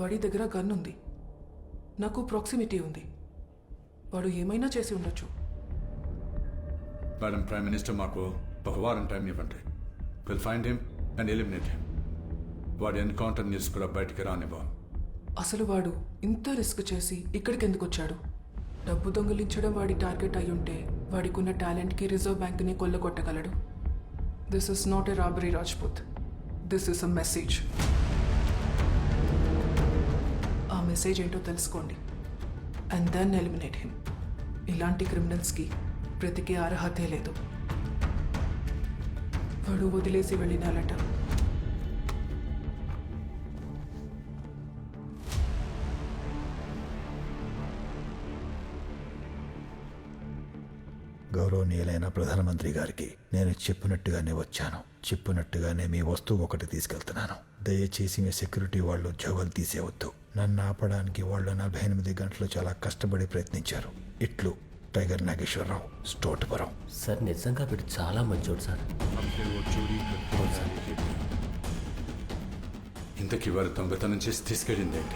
వాడి దగ్గర గన్ ఉంది. నాకు ప్రాక్సిమిటీ ఉంది. వాడు ఏమైనా చేసి ఉండొచ్చు. మేడం ప్రైమ్ మినిస్టర్ మాకు ఒక వారం టైం ఇవ్వండి. Will find him and eliminate him వాడి ఎన్కౌంటర్ న్యూస్ కూడా బయటికి రానివ్వం. అసలు వాడు ఇంత రిస్క్ చేసి ఇక్కడికి ఎందుకు వచ్చాడు డబ్బు దొంగిలించడం వాడి టార్గెట్ అయి ఉంటే వాడికున్న టాలెంట్కి రిజర్వ్ బ్యాంక్ని కొల్లగొట్టగలడు. This is not a robbery Rajput this is a message message ఏంటో తెలుసుకోండి. అండ్ దెన్ ఎలిమినేట్ హిమ్ ఇలాంటి క్రిమినల్స్కి బ్రతికే అర్హతే లేదు. వాడు వదిలేసి వెళ్ళినాలట గౌరవనీయులైన ప్రధానమంత్రి గారికి నేను చెప్పినట్టుగానే వచ్చాను. చెప్పినట్టుగానే మీ వస్తువు ఒకటి తీసుకెళ్తున్నాను. దయచేసి మీ సెక్యూరిటీ వాళ్ళు ఉద్యోగాలు తీసేవద్దు. నన్ను ఆపడానికి వాళ్ళు నలభై ఎనిమిది గంటలు చాలా కష్టపడి ప్రయత్నించారు. ఇట్లు టైగర్ నాగేశ్వరరావు స్టోటుపురం. సార్ నిజంగా వీడు చాలా మంచోడు సార్. ఇంతకీ వారు దొంగతనం చేసి తీసుకెళ్ళింది ఏంటి